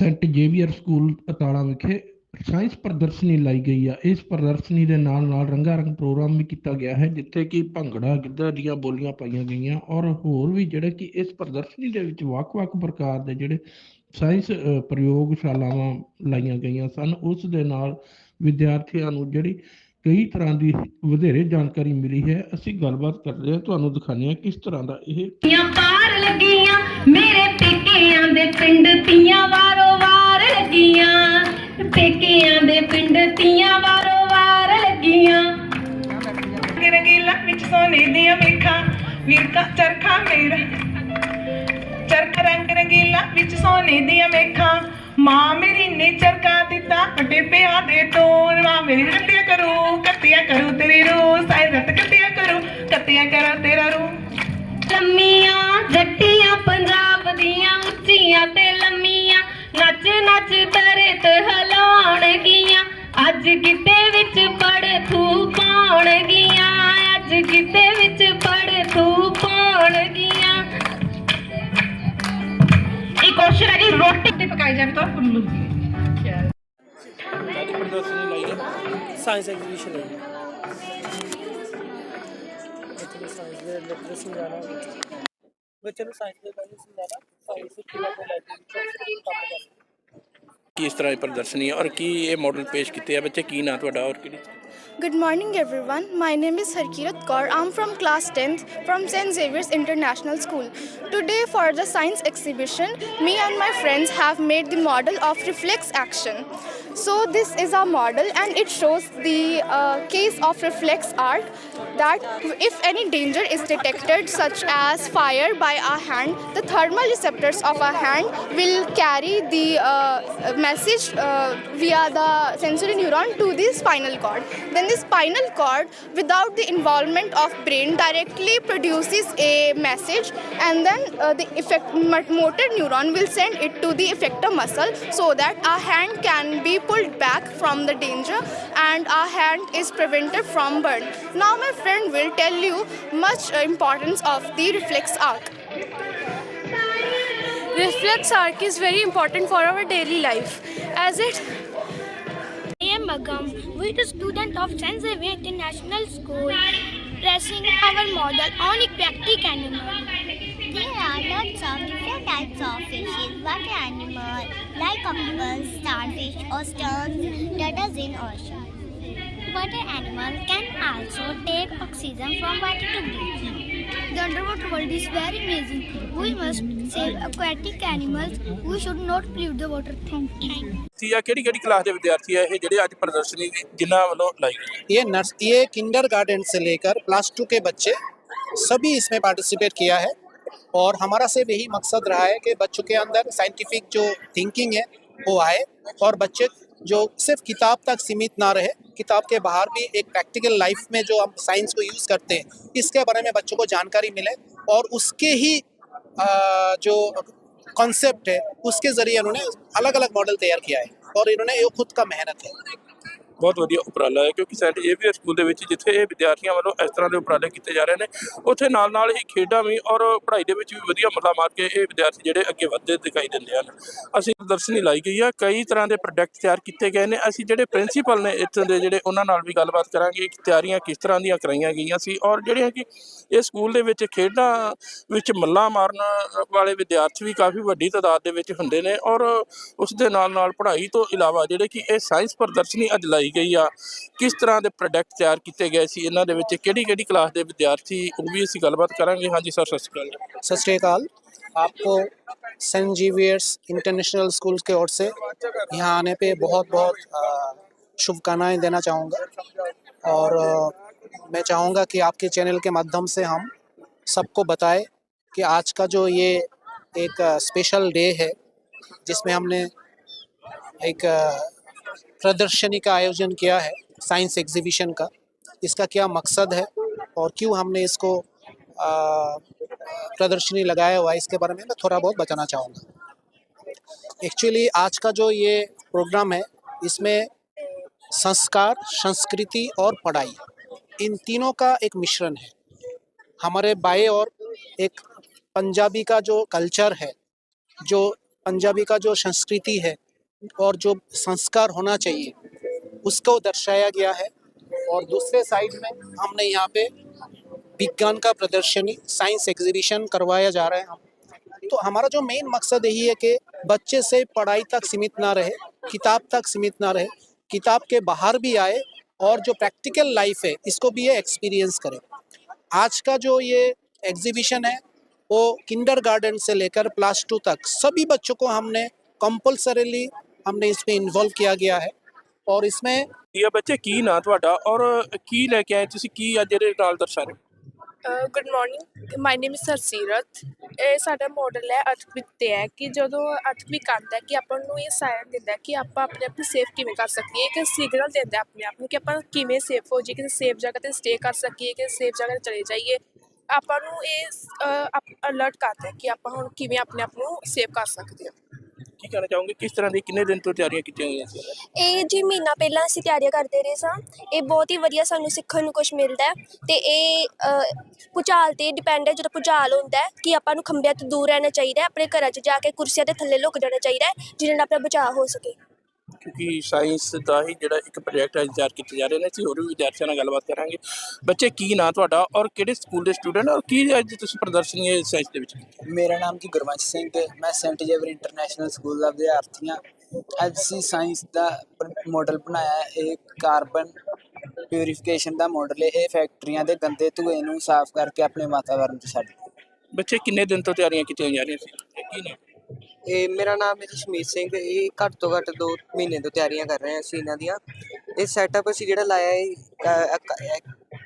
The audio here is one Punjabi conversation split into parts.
ਸੈਂਟ ਜੇਵੀਅਰ ਸਕੂਲ ਅਤਾਲਾ ਵਿਖੇ ਸਾਇੰਸ ਪ੍ਰਦਰਸ਼ਨੀ ਲਾਈ ਗਈ ਆ। ਇਸ ਪ੍ਰਦਰਸ਼ਨੀ ਦੇ ਨਾਲ ਨਾਲ ਰੰਗਾ ਰੰਗ ਪ੍ਰੋਗਰਾਮ ਵੀ ਕੀਤਾ ਗਿਆ ਹੈ, ਜਿੱਥੇ ਕਿ ਭੰਗੜਾ, ਗਿੱਧਾ ਦੀਆਂ ਬੋਲੀਆਂ ਪਾਈਆਂ ਗਈਆਂ ਔਰ ਹੋਰ ਵੀ ਜਿਹੜੇ ਕਿ ਇਸ ਪ੍ਰਦਰਸ਼ਨੀ ਦੇ ਵਿੱਚ ਵੱਖ-ਵੱਖ ਪ੍ਰਕਾਰ ਦੇ ਜਿਹੜੇ ਸਾਇੰਸ ਪ੍ਰਯੋਗਸ਼ਾਲਾਵਾਂ ਲਾਈਆਂ ਗਈਆਂ ਸਨ। ਉਸ ਦੇ ਨਾਲ ਵਿਦਿਆਰਥੀਆਂ ਨੂੰ ਜਿਹੜੀ ਕਈ ਤਰ੍ਹਾਂ ਦੀ ਵਧੇਰੇ ਜਾਣਕਾਰੀ ਮਿਲੀ ਹੈ। ਅਸੀਂ ਗੱਲਬਾਤ ਕਰਦੇ ਹਾਂ। ਤੁਹਾਨੂੰ ਦਿਖਾਉਂਦੇ ਹਾਂ ਕਿਸ ਤਰ੍ਹਾਂ ਦਾ ਇਹ ਲੱਗੀਆਂ। ਮੇਰੇ ਪੇਕਿਆਂ ਦੇ ਪਿੰਡ ਤੀਆਂ ਵਾਰੋ ਵਾਰ ਲੱਗੀਆਂ। ਪੇਕਿਆਂ ਦੇ ਪਿੰਡ ਤੀਆਂ ਵਾਰੋ ਵਾਰ ਲੱਗੀਆਂ। ਰੰਗੀਲਾ ਵਿੱਚ ਸੋਨੇ ਦੀਆਂ ਮੇਖਾਂ ਵੀਰਕਾ ਚਰਖਾ ਮੇਰਾ। ਚਰਖ ਰੰਗ ਰੰਗੀਲਾ ਵਿੱਚ ਸੋਨੇ ਦੀਆਂ ਮੇਖਾਂ। ਮਾਂ ਮੇਰੀ ਨੇ ਚਰਖਾ ਦਿੱਤਾ, ਵੱਡੇ ਪਿਆ ਦੇ ਟੋਨ ਮਾਂ ਮੇਰੀ ਕੱਟਿਆ ਕਰੂ ਕੱਟਿਆ ਕਰੂ ਤੇਰੀ ਰੂਹ। ਨੱਚ ਨੱਚ ਤਰੇ ਤੇ ਹਿਲਾਉਣਗੀਆਂ ਅੱਜ ਕਿਤੇ ਵਿੱਚ ਪੜ ਥੂ ਪਾਉਣਗੀਆਂ ਅੱਜ ਕਿਤੇ ਵਿੱਚ ਪੜ ਥੂ ਪਾਉਣਗੀਆਂ ਇਹ ਕੋਸ਼ਿਸ਼ ਹੈ ਜੀ ਰੋਟੀ ਤੇ ਪਕਾਈ ਜਾਵੇ ਤਾਂ ਫੁੱਲੂ ਸਾਇੰਸ ਐਗਜ਼ੀਬਿਸ਼ਨ ਹੈ ਬੱਚੇ ਨੂੰ ਸਾਇੰਸ ਦੇ ਰਿਲੇਟਡ ਸਮਝਾਉਣਾ ਬੱਚੇ ਨੂੰ ਸਾਇੰਸ ਦੇ ਬਾਰੇ ਸਮਝਾਉਣਾ ਸਾਇੰਸ ਕਿਹੜਾ ਤੋਂ ਲੈ ਕੇ ਕੰਮ ਕਰਨਾ ਕੀ ਇਸ ਤਰ੍ਹਾਂ ਦੀ ਪ੍ਰਦਰਸ਼ਨੀ ਹੈ ਔਰ ਕੀ ਇਹ ਮਾਡਲ ਪੇਸ਼ ਕੀਤੇ ਆ ਬੱਚੇ ਕੀ ਨਾਂ ਤੁਹਾਡਾ ਔਰ ਕਿਹੜੀ Good morning, everyone. My name is Harkirat Kaur. I'm from class 10th from St. Xavier's International School. Today, for the science exhibition, me and my friends have made the model of reflex action. So, this is our model, and it shows the uh, case of reflex arc that if any danger is detected, such as fire by our hand, the thermal receptors of our hand will carry the uh, message uh, via the sensory neuron to the spinal cord. Then the spinal cord, without the involvement of brain, directly produces a message, and then uh, the effect motor neuron will send it to the effector muscle so that our hand can be pulled back from the danger and our hand is prevented from burn. Now my friend will tell you much importance of the reflex arc. Reflex arc is very important for our daily life as it I am Magam, with a student of St. Xavier International School, pressing our model on a aquatic animal. There are lots of different types of fishes, water animal like octopus, starfish, oysters, turtles in ocean. Water animal can also take oxygen from water to breathe. The underwater world is very amazing. We must save aquatic animals. We should not pollute the water. Thank you. ਸੀ ਆ ਕਿਹੜੀ ਕਿਹੜੀ ਕਲਾਸ ਦੇ ਵਿਦਿਆਰਥੀ ਆ ਇਹ ਜਿਹੜੇ ਅੱਜ ਪ੍ਰਦਰਸ਼ਨੀ ਦੀ ਜਿਨ੍ਹਾਂ ਵੱਲੋਂ ਲਾਈ ਗਈ ਹੈ? ये नर्स ये किंडर गार्डन से लेकर प्लस टू के बच्चे सभी इसमें पार्टिसिपेट किया है और हमारा सिर्फ यही मकसद रहा है कि बच्चों के अंदर साइंटिफिक जो थिंकिंग है वो आए और बच्चे जो सिर्फ़ किताब तक सीमित ना रहे किताब के बाहर भी एक प्रैक्टिकल लाइफ में जो हम साइंस को यूज़ करते हैं इसके बारे में बच्चों को जानकारी मिले और उसके ही आ, जो कॉन्सेप्ट है उसके ज़रिए उन्होंने अलग अलग मॉडल तैयार किया है और इन्होंने ये खुद का मेहनत है। ਬਹੁਤ ਵਧੀਆ ਉਪਰਾਲਾ ਹੈ ਕਿਉਂਕਿ ਸੈਂਟ ਜੇਵੀਅਰ ਸਕੂਲ ਦੇ ਵਿੱਚ ਜਿੱਥੇ ਇਹ ਵਿਦਿਆਰਥੀਆਂ ਵੱਲੋਂ ਇਸ ਤਰ੍ਹਾਂ ਦੇ ਉਪਰਾਲੇ ਕੀਤੇ ਜਾ ਰਹੇ ਨੇ, ਉੱਥੇ ਨਾਲ ਨਾਲ ਇਹ ਖੇਡਾਂ ਵੀ ਔਰ ਪੜ੍ਹਾਈ ਦੇ ਵਿੱਚ ਵੀ ਵਧੀਆ ਮੱਲਾ ਮਾਰ ਕੇ ਇਹ ਵਿਦਿਆਰਥੀ ਜਿਹੜੇ ਅੱਗੇ ਵੱਧਦੇ ਦਿਖਾਈ ਦਿੰਦੇ ਹਨ। ਅਸੀਂ ਪ੍ਰਦਰਸ਼ਨੀ ਲਾਈ ਗਈ ਆ, ਕਈ ਤਰ੍ਹਾਂ ਦੇ ਪ੍ਰੋਜੈਕਟ ਤਿਆਰ ਕੀਤੇ ਗਏ ਨੇ, ਅਸੀਂ ਜਿਹੜੇ ਪ੍ਰਿੰਸੀਪਲ ਨੇ ਇੱਥੋਂ ਦੇ ਜਿਹੜੇ ਉਹਨਾਂ ਨਾਲ ਵੀ ਗੱਲਬਾਤ ਕਰਾਂਗੇ ਕਿ ਤਿਆਰੀਆਂ ਕਿਸ ਤਰ੍ਹਾਂ ਦੀਆਂ ਕਰਾਈਆਂ ਗਈਆਂ ਸੀ ਔਰ ਜਿਹੜੀਆਂ ਕਿ ਇਹ ਸਕੂਲ ਦੇ ਵਿੱਚ ਖੇਡਾਂ ਵਿੱਚ ਮੱਲਾ ਮਾਰਨ ਵਾਲੇ ਵਿਦਿਆਰਥੀ ਵੀ ਕਾਫੀ ਵੱਡੀ ਤਾਦਾਦ ਦੇ ਵਿੱਚ ਹੁੰਦੇ ਨੇ ਔਰ ਉਸ ਦੇ ਨਾਲ ਨਾਲ ਪੜ੍ਹਾਈ ਤੋਂ ਇਲਾਵਾ ਜਿਹੜੇ ਕਿ ਇਹ ਸਾਇੰਸ ਪ੍ਰਦਰਸ਼ਨੀ ਅੱਜ ਲਾਈ ਗਈ ਆ ਕਿਸ ਤਰ੍ਹਾਂ ਦੇ ਪ੍ਰੋਡਕਟ ਤਿਆਰ ਕੀਤੇ ਗਏ ਸੀ ਇਹਨਾਂ ਦੇ ਵਿੱਚ ਕਿਹੜੀ ਕਿਹੜੀ ਕਲਾਸ ਦੇ ਵਿਦਿਆਰਥੀ ਉਹ ਵੀ ਅਸੀਂ ਗੱਲਬਾਤ ਕਰਾਂਗੇ ਹਾਂਜੀ ਸਰ ਸਤਿ ਸ਼੍ਰੀ ਅਕਾਲ सत श्रीकाल आपको सेंट जीवियर्स इंटरनेशनल स्कूल की ओर से यहाँ आने पे बहुत बहुत अ, शुभकामनाएं देना चाहूँगा और अ, मैं चाहूँगा कि आपके चैनल के माध्यम से हम सबको बताएं कि आज का जो ये एक स्पेशल डे है जिसमें हमने एक अ, प्रदर्शनी का आयोजन किया है साइंस एग्जीबिशन का। इसका क्या मकसद है और क्यों हमने इसको अ, प्रदर्शनी लगाया हुआ है इसके बारे में मैं थोड़ा बहुत बताना चाहूँगा। एक्चुअली आज का जो ये प्रोग्राम है इसमें संस्कार संस्कृति और पढ़ाई इन तीनों का एक मिश्रण है। हमारे बाएँ और एक पंजाबी का जो कल्चर है जो पंजाबी का जो संस्कृति है और जो संस्कार होना चाहिए, उसको दर्शाया गया है। और दूसरे साइड में हमने यहाँ पे विज्ञान का प्रदर्शनी साइंस एग्जीबिशन करवाया जा रहा है। हम तो हमारा जो मेन मकसद यही है कि बच्चे से पढ़ाई तक सीमित ना रहे, किताब तक सीमित ना रहे, किताब के बाहर भी आए और जो प्रैक्टिकल लाइफ है, इसको भी ये एक्सपीरियंस करे। आज का जो ये एग्जीबिशन है, वो किंडर गार्डन से लेकर प्लस टू तक सभी बच्चों को हमने कंपलसरीली हमने इसमें इन्वॉल्व किया गया है और इसमें ਇਹ ਬੱਚੇ ਕੀ ਨਾਂ ਤੁਹਾਡਾ ਔਰ ਕੀ ਲੈ ਕੇ ਆਏ ਤੁਸੀਂ ਕੀ ਅੱਜ ਇਹਦੇ ਨਾਲ ਦਰਸਾ ਰਹੇ ਹੋ? Good morning my name is Sarseerat ਇਹ ਸਾਡਾ ਮਾਡਲ ਹੈ ਅਰਥਵਿਕ ਤੇ ਹੈ ਕਿ ਜਦੋਂ ਅਰਥਵਿਕ ਆਉਂਦਾ ਹੈ ਕਿ ਆਪਾਂ ਨੂੰ ਇਹ ਸਾਇਨ ਦਿੰਦਾ ਹੈ ਕਿ ਆਪਾਂ ਆਪਣੇ ਆਪ ਨੂੰ ਸੇਫ ਕਿਵੇਂ ਕਰ ਸਕੀਏ ਇੱਕ ਸਿਗਨਲ ਦਿੰਦਾ ਹੈ ਆਪਣੇ ਆਪ ਨੂੰ ਕਿ ਆਪਾਂ ਕਿਵੇਂ ਸੇਫ ਹੋ ਜਾਈਏ ਕਿਸੇ ਸੇਫ ਜਗ੍ਹਾ ਤੇ ਸਟੇ ਕਰ ਸਕੀਏ ਕਿ ਸੇਫ ਜਗ੍ਹਾ ਤੇ ਚਲੇ ਜਾਈਏ ਆਪਾਂ ਨੂੰ ਇਹ ਅਲਰਟ ਕਰਦਾ ਹੈ ਕਿ ਆਪਾਂ ਹੁਣ ਕਿਵੇਂ ਆਪਣੇ ਆਪ ਨੂੰ ਸੇਫ ਕਰ ਸਕਦੇ ਹਾਂ ਕੀ ਕਹਿਣਾ ਚਾਹੋਗੇ? ਕਿਸ ਤਰ੍ਹਾਂ ਦੀ ਕਿੰਨੇ ਦਿਨ ਤੋਂ ਤਿਆਰੀਆਂ ਕੀਤੀਆਂ ਗਈਆਂ ਸੀ? ਇਹ ਜੀ ਮਹੀਨਾ ਪਹਿਲਾਂ ਅਸੀਂ ਤਿਆਰੀਆਂ ਕਰਦੇ ਰਹੇ ਸਾਂ। ਇਹ ਬਹੁਤ ਹੀ ਵਧੀਆ ਸਾਨੂੰ ਸਿੱਖਣ ਨੂੰ ਕੁਝ ਮਿਲਦਾ ਹੈ ਤੇ ਇਹ ਅ, ਭੂਚਾਲ ਤੇ ਡਿਪੈਂਡ ਹੈ ਜਦੋਂ ਭੂਚਾਲ ਹੁੰਦਾ ਹੈ ਕਿ ਆਪਾਂ ਨੂੰ ਖੰਭਿਆਂ ਤੋਂ ਦੂਰ ਰਹਿਣਾ ਚਾਹੀਦਾ ਹੈ ਆਪਣੇ ਘਰਾਂ 'ਚ ਜਾ ਕੇ ਕੁਰਸੀਆਂ ਦੇ ਥੱਲੇ ਲੁਕ ਜਾਣਾ ਚਾਹੀਦਾ ਹੈ ਜਿਹਦੇ ਨਾਲ ਆਪਣਾ ਬਚਾਅ ਹੋ ਸਕੇ। ਕਿਉਂਕਿ ਸਾਇੰਸ ਦਾ ਹੀ ਜਿਹੜਾ ਇੱਕ ਪ੍ਰੋਜੈਕਟ ਹੈ ਤਿਆਰ ਕੀਤੇ ਜਾ ਰਹੇ ਨੇ। ਅਸੀਂ ਹੋਰ ਵੀ ਵਿਦਿਆਰਥੀਆਂ ਨਾਲ ਗੱਲਬਾਤ ਕਰਾਂਗੇ। ਬੱਚੇ ਕੀ ਨਾਂ ਤੁਹਾਡਾ ਔਰ ਕਿਹੜੇ ਸਕੂਲ ਦੇ ਸਟੂਡੈਂਟ ਔਰ ਕੀ ਅੱਜ ਤੁਸੀਂ ਪ੍ਰਦਰਸ਼ਨੀ ਸਾਇੰਸ ਦੇ ਵਿੱਚ? ਮੇਰਾ ਨਾਮ ਜੀ ਗੁਰਵੰਸ਼ ਸਿੰਘ ਹੈ। ਮੈਂ ਸੈਂਟ ਜੇਵਰ ਇੰਟਰਨੈਸ਼ਨਲ ਸਕੂਲ ਦਾ ਵਿਦਿਆਰਥੀ ਹਾਂ। ਅੱਜ ਅਸੀਂ ਸਾਇੰਸ ਦਾ ਮਾਡਲ ਬਣਾਇਆ ਹੈ। ਇਹ ਕਾਰਬਨ ਪਿਊਰੀਫਿਕੇਸ਼ਨ ਦਾ ਮਾਡਲ ਹੈ। ਇਹ ਫੈਕਟਰੀਆਂ ਦੇ ਗੰਦੇ ਧੂਏ ਨੂੰ ਸਾਫ਼ ਕਰਕੇ ਆਪਣੇ ਵਾਤਾਵਰਣ 'ਚ ਛੱਡਦੇ ਬੱਚੇ ਕਿੰਨੇ ਦਿਨ ਤੋਂ ਤਿਆਰੀਆਂ ਕੀਤੀਆਂ ਜਾ ਰਹੀਆਂ ਸੀ? ਕੀ ਨੇ? ਇਹ ਮੇਰਾ ਨਾਮ ਹੈ ਜਸ਼ਮੀਤ ਸਿੰਘ ਇਹ ਘੱਟ ਤੋਂ ਘੱਟ 2 ਮਹੀਨੇ ਤੋਂ ਤਿਆਰੀਆਂ ਕਰ ਰਹੇ ਹਾਂ ਅਸੀਂ ਇਹਨਾਂ ਦੀਆਂ। ਇਹ ਸੈਟਅਪ ਅਸੀਂ ਜਿਹੜਾ ਲਾਇਆ ਹੈ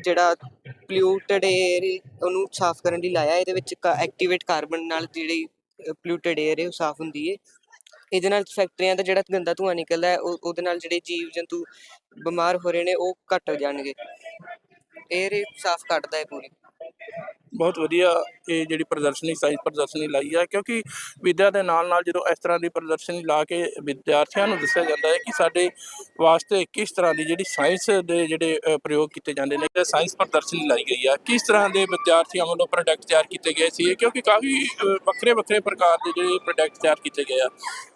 ਜਿਹੜਾ ਪੋਲਿਊਟਡ 에ਅਰ ਉਹਨੂੰ ਸਾਫ਼ ਕਰਨ ਲਈ ਲਾਇਆ, ਇਹਦੇ ਵਿੱਚ ਐਕਟੀਵੇਟ ਕਾਰਬਨ ਨਾਲ ਜਿਹੜੀ ਪੋਲਿਊਟਡ 에ਅਰ ਹੈ ਉਹ ਸਾਫ਼ ਹੁੰਦੀ ਹੈ। ਇਹਦੇ ਨਾਲ ਫੈਕਟਰੀਆਂ ਦਾ ਜਿਹੜਾ ਗੰਦਾ ਧੂਆਂ ਨਿਕਲਦਾ ਹੈ ਉਹਦੇ ਨਾਲ ਜਿਹੜੇ ਜੀਵ ਜੰਤੂ ਬਿਮਾਰ ਹੋ ਰਹੇ ਨੇ, ਉਹ ਘੱਟ ਹੋ ਜਾਣਗੇ। 에ਅਰ ਸਾਫ਼ ਕਰਦਾ ਹੈ ਪੂਰੀ। ਬਹੁਤ ਵਧੀਆ ਇਹ ਜਿਹੜੀ ਪ੍ਰਦਰਸ਼ਨੀ ਸਾਇੰਸ ਪ੍ਰਦਰਸ਼ਨੀ ਲਾਈ ਹੈ, ਕਿਉਂਕਿ ਵਿਦਿਆ ਦੇ ਨਾਲ ਨਾਲ ਜਦੋਂ ਇਸ ਤਰ੍ਹਾਂ ਦੀ ਪ੍ਰਦਰਸ਼ਨੀ ਲਾ ਕੇ ਵਿਦਿਆਰਥੀਆਂ ਨੂੰ ਦੱਸਿਆ ਜਾਂਦਾ ਹੈ ਕਿ ਸਾਡੇ ਵਾਸਤੇ ਕਿਸ ਤਰ੍ਹਾਂ ਦੀ ਜਿਹੜੀ ਸਾਇੰਸ ਦੇ ਜਿਹੜੇ ਪ੍ਰਯੋਗ ਕੀਤੇ ਜਾਂਦੇ ਨੇ ਤੇ ਸਾਇੰਸ ਪ੍ਰਦਰਸ਼ਨੀ ਲਾਈ ਗਈ ਆ ਕਿਸ ਤਰ੍ਹਾਂ ਦੇ ਵਿਦਿਆਰਥੀਆਂ ਵੱਲੋਂ ਪ੍ਰੋਡਕਟ ਤਿਆਰ ਕੀਤੇ ਗਏ ਸੀ ਕਿਉਂਕਿ ਕਾਫੀ ਵੱਖਰੇ ਵੱਖਰੇ ਪ੍ਰਕਾਰ ਦੇ ਜਿਹੜੇ ਪ੍ਰੋਡਕਟ ਤਿਆਰ ਕੀਤੇ ਗਏ ਆ।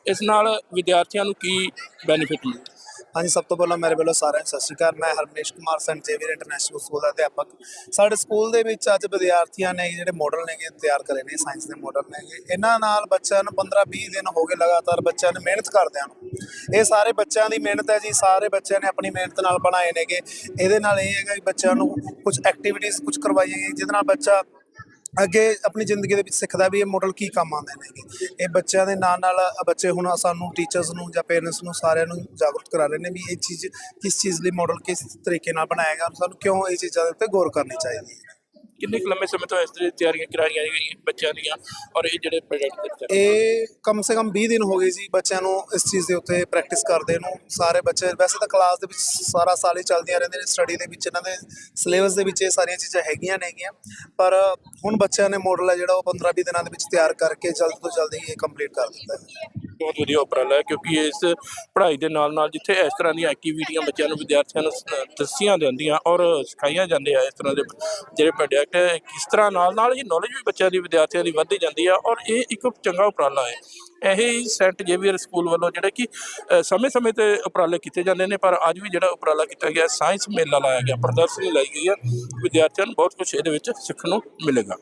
ਇਸ ਨਾਲ ਵਿਦਿਆਰਥੀਆਂ ਨੂੰ ਕੀ ਬੈਨੀਫਿਟ ਮਿਲਦਾ ਹਾਂਜੀ, ਸਭ ਤੋਂ ਪਹਿਲਾਂ ਮੇਰੇ ਵੱਲੋਂ ਸਾਰਿਆਂ ਨੂੰ ਸਤਿ ਸ਼੍ਰੀ ਅਕਾਲ। ਮੈਂ Harmesh Kumar saint Xavier international school ਦਾ ਅਧਿਆਪਕ। ਸਾਡੇ ਸਕੂਲ ਦੇ ਵਿੱਚ ਅੱਜ ਵਿਦਿਆਰਥੀਆਂ ਨੇ ਜਿਹੜੇ ਮਾਡਲ ਨੇਗੇ ਤਿਆਰ ਕਰੇ ਨੇ ਸਾਇੰਸ ਦੇ ਮਾਡਲ ਨੇਗੇ ਇਹਨਾਂ ਨਾਲ ਬੱਚਿਆਂ ਨੂੰ 15-20 ਦਿਨ ਹੋ ਗਏ ਲਗਾਤਾਰ ਬੱਚਿਆਂ ਨੇ ਮਿਹਨਤ ਕਰਦਿਆਂ ਨੂੰ। ਇਹ ਸਾਰੇ ਬੱਚਿਆਂ ਦੀ ਮਿਹਨਤ ਹੈ ਜੀ। ਸਾਰੇ ਬੱਚਿਆਂ ਨੇ ਆਪਣੀ ਮਿਹਨਤ ਨਾਲ ਬਣਾਏ ਨੇਗੇ। ਇਹਦੇ ਨਾਲ ਇਹ ਹੈਗਾ ਕਿ ਬੱਚਿਆਂ ਨੂੰ ਕੁਝ ਐਕਟੀਵਿਟੀਜ਼ ਕੁਝ ਕਰਵਾਈਆਂ ਗਈਆਂ ਜਿਹਦੇ ਨਾਲ ਬੱਚਾ ਅੱਗੇ ਆਪਣੀ ਜ਼ਿੰਦਗੀ ਦੇ ਵਿੱਚ ਸਿੱਖਦਾ ਵੀ ਇਹ ਮਾਡਲ ਕੀ ਕੰਮ ਆਉਂਦੇ ਨੇਗੇ ਇਹ ਬੱਚਿਆਂ ਦੇ ਨਾਲ ਨਾਲ ਬੱਚੇ ਹੁਣ ਸਾਨੂੰ ਟੀਚਰਸ ਨੂੰ ਜਾਂ ਪੇਰੈਂਟਸ ਨੂੰ ਸਾਰਿਆਂ ਨੂੰ ਜਾਗਰੂਕ ਕਰਾ ਰਹੇ ਨੇ ਵੀ ਇਹ ਚੀਜ਼ ਕਿਸ ਚੀਜ਼ ਲਈ ਮਾਡਲ ਕਿਸ ਤਰੀਕੇ ਨਾਲ ਬਣਾਇਆ ਗਿਆ ਸਾਨੂੰ ਕਿਉਂ ਇਹ ਚੀਜ਼ਾਂ ਦੇ ਉੱਤੇ ਗੌਰ ਕਰਨੀ ਚਾਹੀਦੀ ਹੈ। ਕਿੰਨੇ ਕੁ ਲੰਮੇ ਸਮੇਂ ਤੋਂ ਇਸ ਤਰ੍ਹਾਂ ਦੀ ਤਿਆਰੀਆਂ ਕਰਾਈਆਂ ਗਈਆਂ ਬੱਚਿਆਂ ਦੀਆਂ ਔਰ ਇਹ ਜਿਹੜੇ ਪ੍ਰੋਜੈਕਟ ਦੇ ਇਹ ਕਮ ਸੇ ਕਮ 20 ਦਿਨ ਹੋ ਗਏ ਜੀ ਬੱਚਿਆਂ ਨੂੰ ਇਸ ਚੀਜ਼ ਦੇ ਉੱਤੇ ਪ੍ਰੈਕਟਿਸ ਕਰਦੇ ਨੂੰ। ਸਾਰੇ ਬੱਚੇ ਵੈਸੇ ਤਾਂ ਕਲਾਸ ਦੇ ਵਿੱਚ ਸਾਰਾ ਸਾਲ ਹੀ ਚੱਲਦੀਆਂ ਰਹਿੰਦੀਆਂ ਨੇ ਸਟੱਡੀ ਦੇ ਵਿੱਚ ਇਹਨਾਂ ਦੇ ਸਿਲੇਬਸ ਦੇ ਵਿੱਚ ਇਹ ਸਾਰੀਆਂ ਚੀਜ਼ਾਂ ਹੈਗੀਆਂ ਨੇਗੀਆਂ ਪਰ ਹੁਣ ਬੱਚਿਆਂ ਨੇ ਮਾਡਲ ਹੈ ਜਿਹੜਾ ਉਹ 15-20 ਦਿਨਾਂ ਦੇ ਵਿੱਚ ਤਿਆਰ ਕਰਕੇ ਜਲਦ ਤੋਂ ਜਲਦ ਹੀ ਇਹ ਕੰਪਲੀਟ ਕਰ ਦਿੱਤਾ। ਹੈ ਬਹੁਤ ਵਧੀਆ ਉਪਰਾਲਾ ਹੈ ਕਿਉਂਕਿ ਇਸ ਪੜ੍ਹਾਈ ਦੇ ਨਾਲ ਨਾਲ ਜਿੱਥੇ ਇਸ ਤਰ੍ਹਾਂ ਦੀਆਂ ਐਕਟੀਵਿਟੀਆਂ ਬੱਚਿਆਂ ਨੂੰ ਵਿਦਿਆਰਥੀਆਂ ਨੂੰ ਸ- ਦੱਸੀਆਂ ਜਾਂਦੀਆਂ ਔਰ ਸਿਖਾਈਆਂ ਜਾਂਦੇ ਆ ਇਸ ਤਰ੍ਹਾਂ ਦੇ ਜਿਹੜੇ ਪ੍ਰੋਜੈਕਟ ਹੈ ਕਿਸ ਤਰ੍ਹਾਂ ਨਾਲ ਨਾਲ ਇਹ ਨੌਲੇਜ ਵੀ ਬੱਚਿਆਂ ਦੀ, ਵਿਦਿਆਰਥੀਆਂ ਦੀ ਵੱਧਦੀ ਜਾਂਦੀ ਆ ਔਰ ਇਹ ਇੱਕ ਚੰਗਾ ਉਪਰਾਲਾ ਹੈ। ਇਹ ਹੀ ਸੈਂਟ ਜੇਵੀਅਰ ਸਕੂਲ ਵੱਲੋਂ ਜਿਹੜੇ ਕਿ ਸਮੇਂ-ਸਮੇਂ ਤੇ ਉਪਰਾਲੇ ਕੀਤੇ ਜਾਂਦੇ ਨੇ ਪਰ ਅੱਜ ਵੀ ਜਿਹੜਾ ਉਪਰਾਲਾ ਕੀਤਾ ਗਿਆ, ਸਾਇੰਸ ਮੇਲਾ ਲਾਇਆ ਗਿਆ, ਪ੍ਰਦਰਸ਼ਨੀ ਲਾਈ ਗਈ ਹੈ ਵਿਦਿਆਰਥੀਆਂ ਨੂੰ ਬਹੁਤ ਕੁਝ ਇਹਦੇ ਵਿੱਚ ਸਿੱਖਣ ਨੂੰ ਮਿਲੇਗਾ।